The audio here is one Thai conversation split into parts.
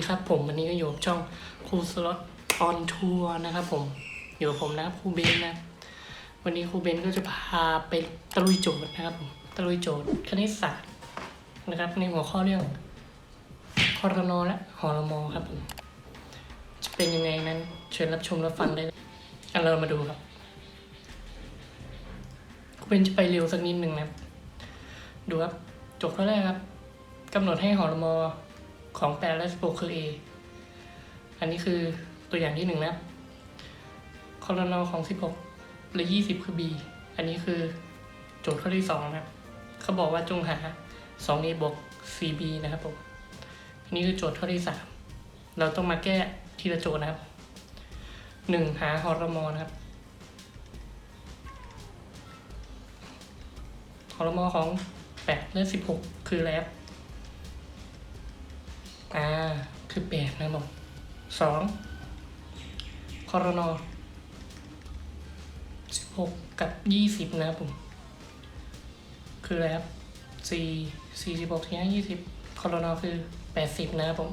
ีครับ ผมวันนี้ก็อยู่กับช่องครูสล็อตออนทัวร์นะครับ ผมอยู่กับผมนะครับครูเบนนะวันนี้ครูเบนก็จะพาไปตะลุยโจทย์นะครับผมตะลุยโจทย์คณิตศาสตร์นะครับ ในหัวข้อเรื่องคอรนอและหอรมอครับผมจะเป็นยังไงนั้นเชิญรับชมรับฟังได้เลยอันเรามาดูครับครูเบนจะไปเร็วสักนิดหนึ่งนะครับดูครับโจทย์ข้อแรกครับกำหนดให้หอรมอ ของ8และ16คือ A อันนี้คือตัวอย่างที่หนึ่งนะคอรนอของ 16หรือ20 คือ B อันนี้คือโจทย์ข้อที่สองนะครับเขาบอกว่าจงหา 2A บวก 4B นะครับผมอันนี้คือโจทย์ข้อที่สามเราต้องมาแก้ทีละโจทย์นะครับหนึ่งหาหอร์โมนะครับหอร์โมอของ 8 และ 16 คืออะไรครับ อ่า คือแปดนะบผมสองคอรนอสิบหกกับยี่สิบนะครับผม คืออะไรครับสี่สี่สิบหกสี่ห้ายี่สิบคอรนอคือแปดสิบนะครับผม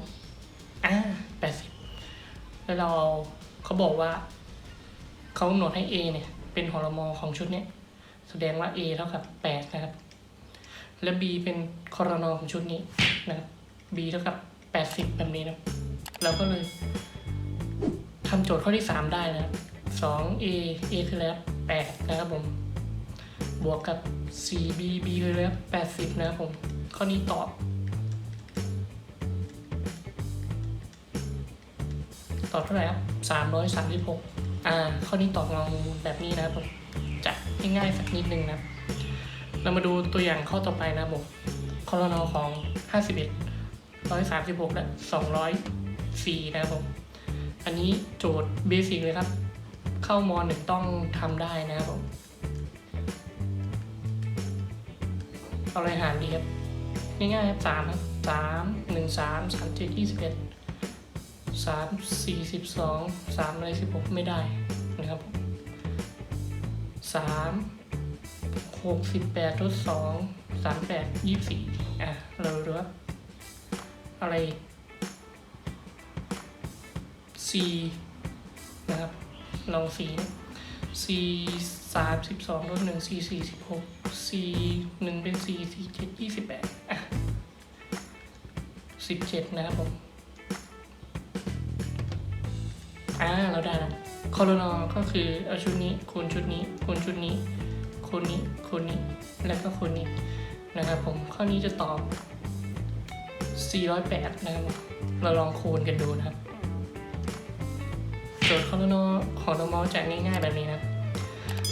อ่าแปดสิบแล้วเราเอาเขาบอกว่า เขากำหนดให้ A เนี่ย เป็นหอรมอของชุดเนี้ยแสดงว่า A เท่ากับแปดนะครับ และ B เป็นคอรนอของชุดนี้นะครับ B เท่ากับ 80 แบบนี้นะเราก็เลยทำโจทย์ข้อที่ 3 ได้นะครับ 2a a คือแล้ว8นะครับผม บวกกับ 4b b คือแล้ว80 นะครับผม ข้อนี้ตอบตอบเท่าไหร่ครับ336อ่า ข้อนี้ตอบงองูแบบนี้นะครับผมจะง่ายๆสักนิดนึงนะ เรามาดูตัวอย่างข้อต่อไปนะครับผมคอรนอของ51 ร้อยสามสิบหกและสองร้อยสี่นะครับผม อันนี้โจทย์เบสิกเลยครับ เข้ามอหนึ่งต้องทำได้นะครับผม เอาอะไรหารดีครับ ง่ายๆครับสามครับสามหนึ่งสามสามเจ็ดยี่สิบเอ็ดสามสี่สิบสองสามอะไรสิบหกไม่ได้นะครับผมสามหกสิบแปดลดสองสามแปดยี่สิบสี่อะ เราดูว่า อะไร C นะครับ ลอง C นะ C สามสิบสองลดหนึ่ง C สี่สิบหก C หนึ่งเป็น C สี่เจ็ดยี่สิบแปดอะสิบเจ็ดนะครับผม อ่า เราได้แล้วคอรนอก็คือเอาชุดนี้คูณชุดนี้คูณชุดนี้คูณนี้คูณนี้ แล้วก็คูณนี้นะครับผม ข้อนี้จะตอบ 408 นะครับ เราลองคูณกันดูนะครับ โจทย์คอรนอของนมอจะง่ายๆแบบนี้นะครับ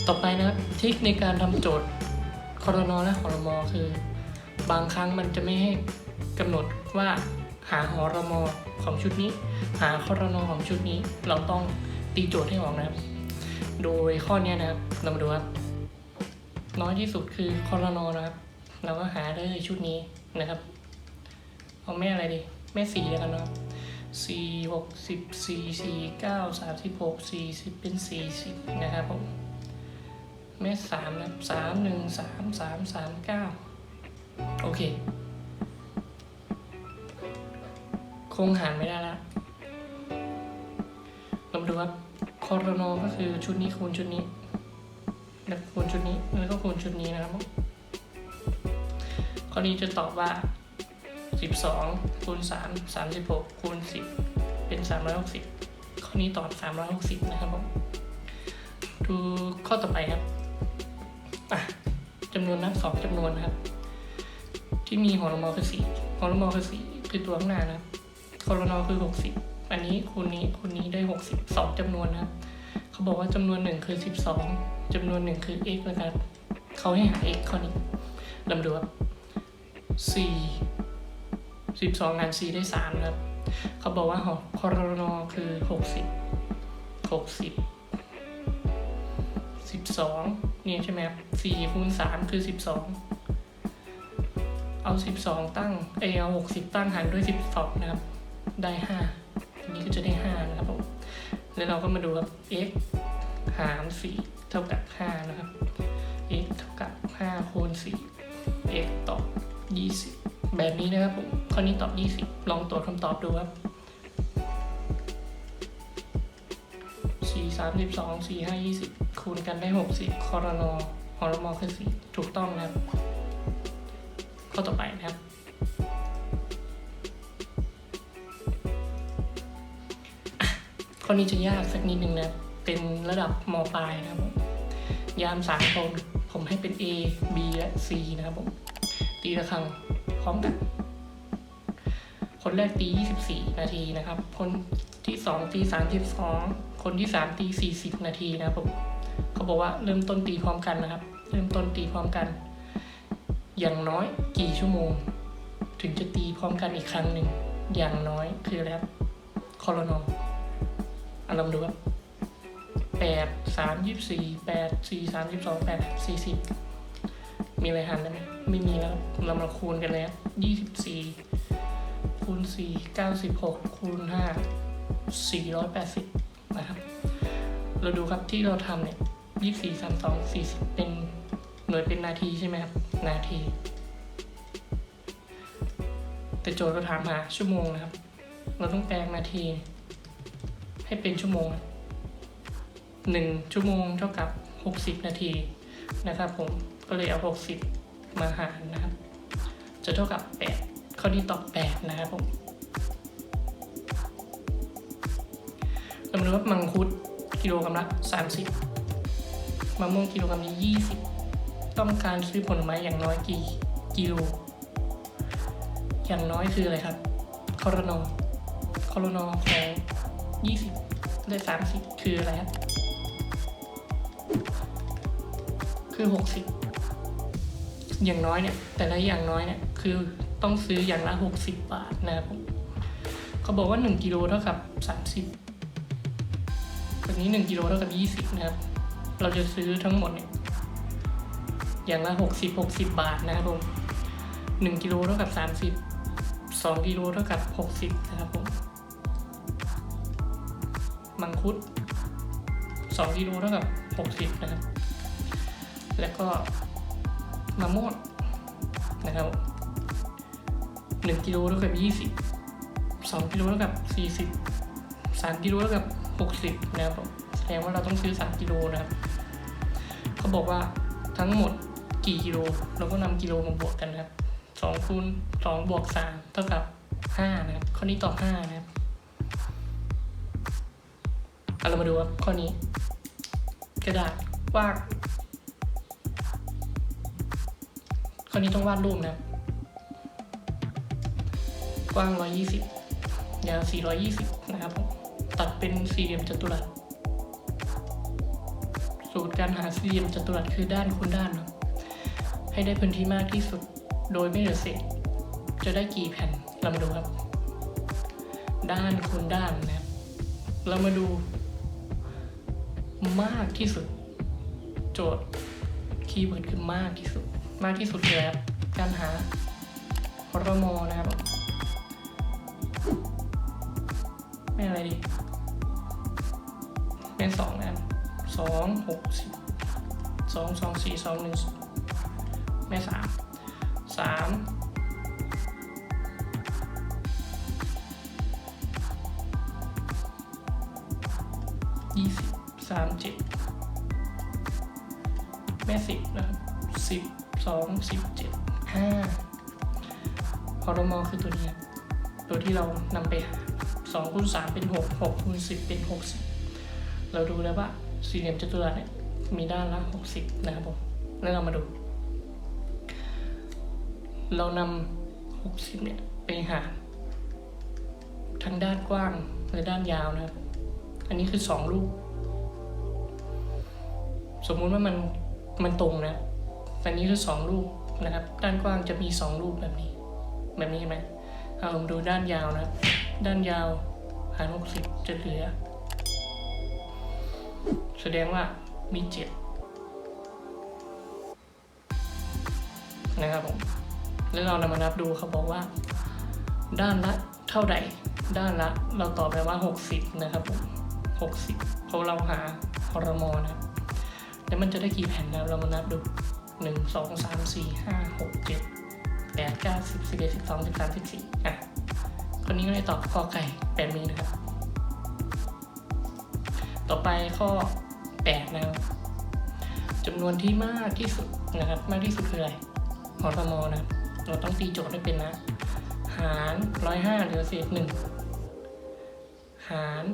ต่อไปนะครับทิคในการทำโจทย์คอรนอและหอรมอคือ บางครั้งมันจะไม่ให้กำหนดว่าหาหอรมอของชุดนี้ หาคอรนอของชุดนี้ เราต้องตีโจทย์ให้ออกนะครับ โดยข้อนี้นะครับเรามาดูครับน้อยที่สุดคือคอรนอนะครับ เราก็หาได้ชุดนี้นะครับ เอาแม่อะไรดี แม่สี่แล้วกันเนาะสี่หกสิบสี่สี่เก้าสามสิบหกสี่สิบเป็นสี่สิบนะครับผมแม่สามนะสามหนึ่งสามสามสามเก้าโอเค คงหารไม่ได้ละเรามาดูครับคอรโนก็คือชุดนี้คูณชุดนี้ แล้วคูณชุดนี้แล้วก็คูณชุดนี้นะครับผมข้อนี้จะตอบว่า สิบสองคูณสามสามสิบหกคูณสิบเป็นสามร้อยหกสิบข้อนี้ตอบสามร้อยหกสิบนะครับผมดูข้อต่อไปครับจำนวนนับสองจำนวนนะครับ ที่มีหอรมอคือสี่หอรมอคือสี่คือตัวข้างหน้านะครับคอรนอคือหกสิบอันนี้คูณนี้คูณนี้ได้หกสิบสองจำนวนนะครับ เขาบอกว่าจำนวนหนึ่งคือสิบสองจำนวนหนึ่งคือ x นะครับ เขาให้หา x ข้อนี้ลำดูครับสี่ สิบสองหารสี่ได้สามนะครับ เขาบอกว่าหอคอรนอคือหกสิบหกสิบสิบสองนี่ใช่ไหมครับสี่คูณสามคือสิบสองเอาสิบสองตั้ง เอเอาหกสิบตั้งหารด้วยสิบสองนะครับ ได้ห้าทีนี้ก็จะได้ห้านะครับผม แล้วเราก็มาดูครับ x หารสี่เท่ากับห้านะครับ x เท่ากับห้าคูณสี่ x ตอบยี่สิบแบบนี้นะครับผม ข้อนี้ตอบ 20 ลองตรวจคำตอบดูครับ 4 32 4 5 20 คูณกันได้ 60 คอรนอฮอร์โมอคือ4ถูกต้องนะครับ ข้อต่อไปนะครับ ข้อนี้จะยากสักนิดนึงนะ เป็นระดับมปลายนะครับ ยามสามคนผมให้เป็น A B และ C นะครับผม ตีระฆังพร้อมกัน คนแรกตี 24 นาทีนะครับ คนที่สองตี32 คนที่สามตี40 นาทีนะครับผมเขาบอกว่าเริ่มต้นตีพร้อมกันนะครับ เริ่มต้นตีพร้อมกัน อย่างน้อยกี่ชั่วโมง ถึงจะตีพร้อมกันอีกครั้งหนึ่งอย่างน้อยคืออะไรครับคอรนอมอะลองดูครับแปดสามยี่สี่แปดสี่สามสิบสองแปดสี่สิบมีอะไรหันได้ไหมไม่มีแล้วเรามาคูณกันเลยครับยี่สิบสี่ คูณ4 96คูณ5 480 นะครับ เราดูครับที่เราทำเนี่ย24 32 40 เป็นหน่วยเป็นนาทีใช่ไหมครับ นาที แต่โจทย์เราถามหาชั่วโมงนะครับ เราต้องแปลงนาที ให้เป็นชั่วโมง 1 ชั่วโมงเท่ากับ 60 นาทีนะครับผมก็เลยเอา 60 มาหารนะครับ จะเท่ากับ 8 ข้อที่ตอบแบบนะครับผมจำนวนว่ามังคุดกิโลกรัมละสามสิบมะม่วงกิโลกรัมละยี่สิบต้องการซื้อผลไม้อย่างน้อยกี่กิโล อย่างน้อยคืออะไรครับคอรนอคอรนอของ20ได้30 คืออะไรครับคือหกสิบอย่างน้อยเนี่ย แต่ละอย่างน้อยเนี่ย คือ ต้องซื้ออย่างละหกสิบบาทนะครับผมเขาบอกว่าหนึ่งกิโลเท่ากับสามสิบแบบนี้หนึ่งกิโลเท่ากับยี่สิบนะครับ เราจะซื้อทั้งหมดเนี่ยอย่างละหกสิบหกสิบบาทนะครับผมหนึ่งกิโลเท่ากับสามสิบสองกิโลเท่ากับหกสิบนะครับผมมังคุดสองกิโลเท่ากับหกสิบนะครับ แล้วก็มะม่วงนะครับ หนึ่งกิโลเท่ากับยี่สิบสองกิโลเท่ากับสี่สิบสามกิโลเท่ากับหกสิบนะครับแสดงว่าเราต้องซื้อสามกิโลนะครับเขาบอกว่าทั้งหมดกี่กิโลเราก็นำกิโลมาบวกกันนะครับสองคูณสองบวกสามเท่ากับห้านะครับข้อนี้ตอบห้านะครับเอาเรามาดูครับข้อนี้ กระดาษวาดข้อนี้ต้องวาดรูปนะครับ ว้าง 120 ยาว 420 นะครับผม ตัดเป็นสี่เหลี่ยมจัตุรัส สูตรการหาสี่เหลี่ยมจัตุรัสคือด้านคูณด้านนะให้ได้พื้นที่มากที่สุด โดยไม่เหลือเศษ จะได้กี่แผ่น เรามาดูครับ ด้านคูณด้านนะครับ เรามาดูมากที่สุด โจทย์คีย์เวิร์ดคือมากที่สุด มากที่สุดคืออะครับการหาพรมนะครับ แม่อะไรดีแม่สองนะครับสองหกสิบสองสองสี่สองหนึ่งแม่สามสามยี่สิบสามเจ็ดแม่สิบนะครับสิบสองสิบเจ็ดห้าพอรมอคือตัวนี้ครับ ตัวที่เรานำไปหาสองคูณสามเป็นหกหกคูณสิบเป็นหกสิบเราดูแล้วว่าสี่เหลี่ยมจัตุรัสเนี่ยมีด้านละหกสิบนะครับผมแล้วเรามาดู เรานำหกสิบเนี่ยไปหารทั้งด้านกว้างและด้านยาวนะครับ อันนี้คือสองรูปสมมุติว่ามันมันตรงนะอันนี้คือสองรูปนะครับ ด้านกว้างจะมีสองรูปแบบนี้ แบบนี้เห็นไหม เอาผมดูด้านยาวนะ ด้านยาวหารหกสิบจะเหลือ แสดงว่ามีเจ็ดนะครับผมแล้วเรานำมานับดูเขาบอกว่า ด้านละเท่าใดด้านละเราตอบไปว่า 60 นะครับผม60เพราะเราหาพรมอนะครับแล้วมันจะได้กี่แผ่นนะเรามานับดู 1 2 3 4 5 6 7 8 9 10 11 12 13 14อะคนนี้ก็เลยตอบข้อไก่แบบนี้นะครับ ต่อไปข้อ8นะครับจำนวนที่มากที่สุดนะครับ มากที่สุดคืออะไรหอรมอนะเราต้องตีโจทย์ให้เป็นนะ หารร้อยห้าเหลือเศษหนึ่งหาร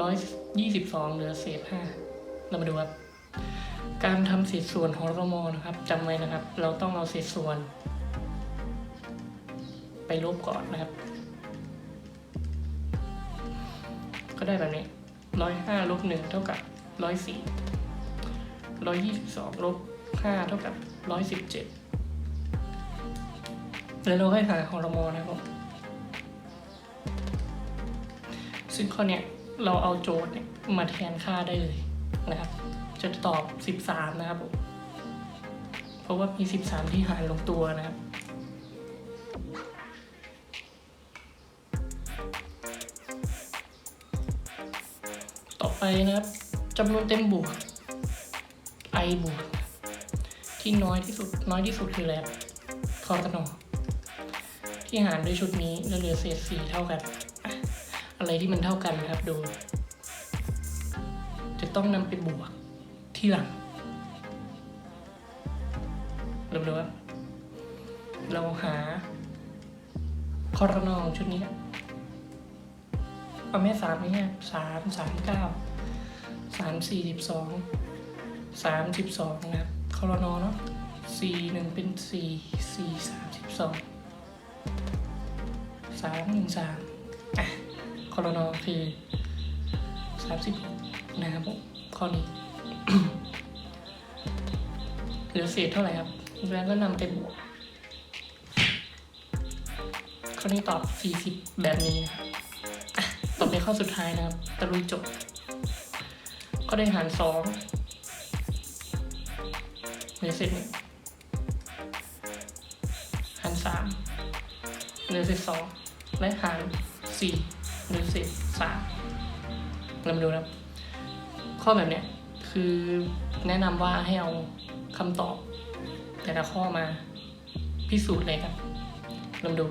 ร้อยยี่สิบสองเหลือเศษห้าเรามาดูครับการทำเศษส่วนของรมอนะครับจำไว้นะครับ เราต้องเอาเศษส่วน ไปลบก่อนนะครับ ก็ได้แบบนี้ร้อยห้าลบหนึ่งเท่ากับร้อยสี่ร้อยยี่สิบสองลบห้าเท่ากับร้อยสิบเจ็ดแล้วเราให้หาของรมอนะครับ ซึ่งข้อเนี้ยเราเอาโจทย์มาแทนค่าได้เลยนะครับ จะตอบ 13 นะครับผม เพราะว่ามี 13 ที่หารลงตัวนะครับ ไปนะครับจำนวนเต็มบวก i บวก ที่น้อยที่สุดน้อยที่สุดคืออะไรครับคอตนอที่หารด้วยชุดนี้แล้วเหลือเศษสี่เท่ากัน อะไรที่มันเท่ากันนะครับดู จะต้องนำไปบวกที่หลังเราดูว่าเราหาคอรนอของชุดนี้ครับเอาแม่สามง่ยสามสามเก้า สามสี่สิบสองสามสิบสองนะครับคอรนอเนาะสี่หนึ่งเป็นสี่สี่สามสิบสองสามหนึ่งสามอะคอรนอคือสามสิบหกนะครับผมข้อนี้เหลือเศษเท่าไหร่ครับแล้วก็นำไปบวกข้อนี้ตอบ 40 แบบนี้นะครับอะต่อไปข้อสุดท้ายนะครับตะลุยจบ ก็ได้หารสองเหลือเศษหารสามเหลือเศษสองและหารสี่เหลือเศษสามเรามาดูนะข้อแบบเนี้ยคือแนะนำว่าให้เอาคำตอบ แต่ละข้อมาพิสูจน์เลยครับลองดู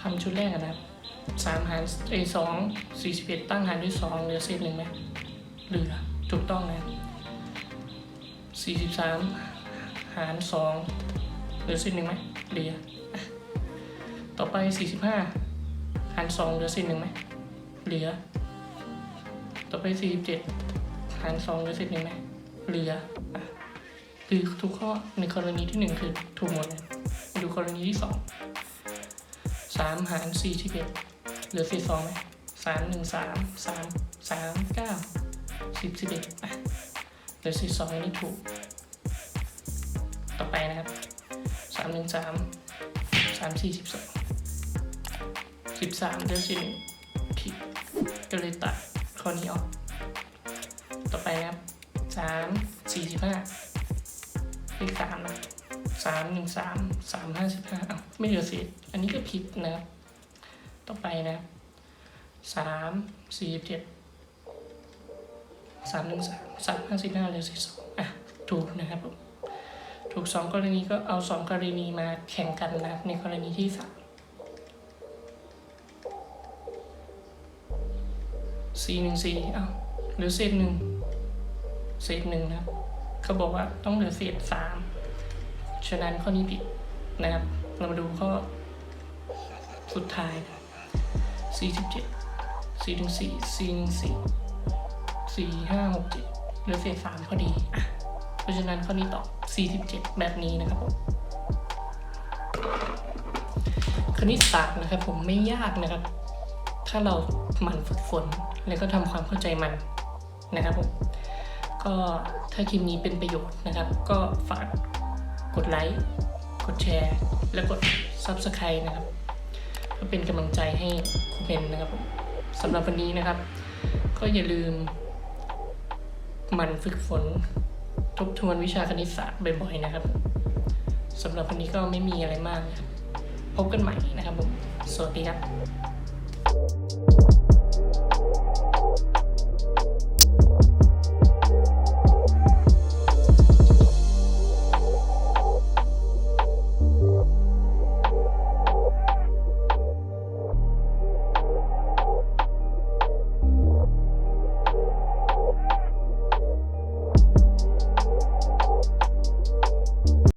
ทำชุดแรกกันนะครับสามหารเอสองสี่สิบเอ็ดตั้งหารด้วยสองเหลือเศษหนึ่งไหม เหลือถูกต้องนะสี่สิบสามหารสองเหลือเศษหนึ่งไหมเหลือ ต่อไปสี่สิบห้าหารสองเหลือเศษหนึ่งไหมเหลือ ต่อไป 47 หาร 2 เหลือ10หนึ่งไหมเหลือคือทุกข้อในกรณีที่ 1 คือถูกหมดดูกรณีที่ 2 3 หาร 41 เหลือ12ไหม3 1 3 3 3 9 10 11อะเหลือ12อันนี้ถูก ต่อไปนะครับ3 1 3 3 4 12 13เหลือ11ผิดก็เลยตัดข้อนี้ออก ต่อไปนะครับสามสี่สิบห้าเลขสามนะสามหนึ่งสามสามห้าสิบห้าอ้าวไม่เหลือเศษอันนี้ก็ผิดนะครับ ต่อไปนะครับสามสี่สิบเจ็ด สามหนึ่งสามสามห้าสิบห้าเหลือเศษสองอะถูกนะครับผมถูกสองกรณีก็เอาสองกรณีมาแข่งกันนะครับในกรณีที่สามสี่หนึ่งสี่เอาเหลือเศษหนึ่งเศษหนึ่งนะครับเขาบอกว่าต้องเหลือเศษสามฉะนั้นข้อนี้ผิดนะครับ เรามาดูข้อสุดท้ายสี่สิบเจ็ดสี่ถึงสี่สี่หนึ่งสี่ สี่ห้าหกเจ็ดเหลือเศษสามพอดี เพราะฉะนั้นข้อนี้ตอบสี่สิบเจ็ดแบบนี้นะครับผมคณิตศาสตร์นะครับผมไม่ยากนะครับ ถ้าเราหมั่นฝึกฝน แล้วก็ทำความเข้าใจมันนะครับผมก็ถ้าคลิปนี้เป็นประโยชน์นะครับ ก็ฝากกดไลค์กดแชร์ และกด Subscribe นะครับเพื่อเป็นกำลังใจให้ครูเพนนะครับผมสำหรับวันนี้นะครับ ก็อย่าลืม มันฝึกฝนทบทวนวิชาคณิตศาสตร์บ่อยๆนะครับสำหรับวันนี้ก็ไม่มีอะไรมาก พบกันใหม่นะครับผม สวัสดีครับ